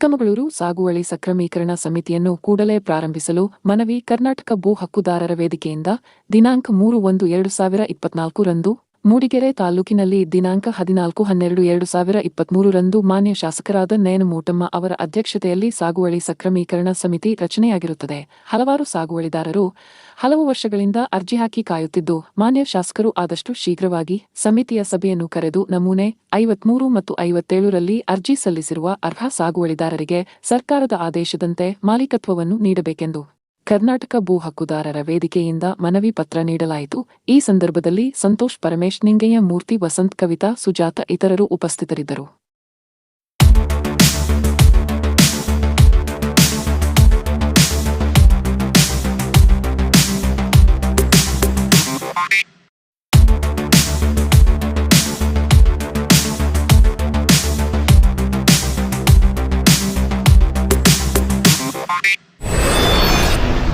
ಚಿಕ್ಕಮಗಳೂರು ಸಾಗುವಳಿ ಸಕ್ರಮೀಕರಣ ಸಮಿತಿಯನ್ನು ಕೂಡಲೇ ಪ್ರಾರಂಭಿಸಲು ಮನವಿ ಕರ್ನಾಟಕ ಭೂ ಹಕ್ಕುದಾರರ ವೇದಿಕೆಯಿಂದ ದಿನಾಂಕ ಮೂರು ಒಂದು ಎರಡು ಸಾವಿರ ಇಪ್ಪತ್ನಾಲ್ಕು ರಂದು ಮೂಡಿಗೆರೆ ತಾಲೂಕಿನಲ್ಲಿ ದಿನಾಂಕ ಹದಿನಾಲ್ಕು ಹನ್ನೆರಡು ಎರಡು ಸಾವಿರ ಇಪ್ಪತ್ಮೂರರಂದು ಮಾನ್ಯ ಶಾಸಕರಾದ ನಯನ ಮೂಟಮ್ಮ ಅವರ ಅಧ್ಯಕ್ಷತೆಯಲ್ಲಿ ಸಾಗುವಳಿ ಸಕ್ರಮೀಕರಣ ಸಮಿತಿ ರಚನೆಯಾಗಿರುತ್ತದೆ. ಹಲವಾರು ಸಾಗುವಳಿದಾರರು ಹಲವು ವರ್ಷಗಳಿಂದ ಅರ್ಜಿ ಹಾಕಿ ಕಾಯುತ್ತಿದ್ದು, ಮಾನ್ಯ ಶಾಸಕರು ಆದಷ್ಟು ಶೀಘ್ರವಾಗಿ ಸಮಿತಿಯ ಸಭೆಯನ್ನು ಕರೆದು ನಮೂನೆ ಐವತ್ಮೂರು ಮತ್ತು ಐವತ್ತೇಳರಲ್ಲಿ ಅರ್ಜಿ ಸಲ್ಲಿಸಿರುವ ಅರ್ಹ ಸಾಗುವಳಿದಾರರಿಗೆ ಸರ್ಕಾರದ ಆದೇಶದಂತೆ ಮಾಲೀಕತ್ವವನ್ನು ನೀಡಬೇಕೆಂದು ಕರ್ನಾಟಕ ಭೂ ಹಕ್ಕುದಾರರ ವೇದಿಕೆಯಿಂದ ಮನವಿ ಪತ್ರ ನೀಡಲಾಯಿತು. ಈ ಸಂದರ್ಭದಲ್ಲಿ ಸಂತೋಷ್ ಪರಮೇಶ್ ನಿಂಗಯ್ಯ ಮೂರ್ತಿ ವಸಂತ್ ಕವಿತಾ ಸುಜಾತ ಇತರರು ಉಪಸ್ಥಿತರಿದ್ದರು.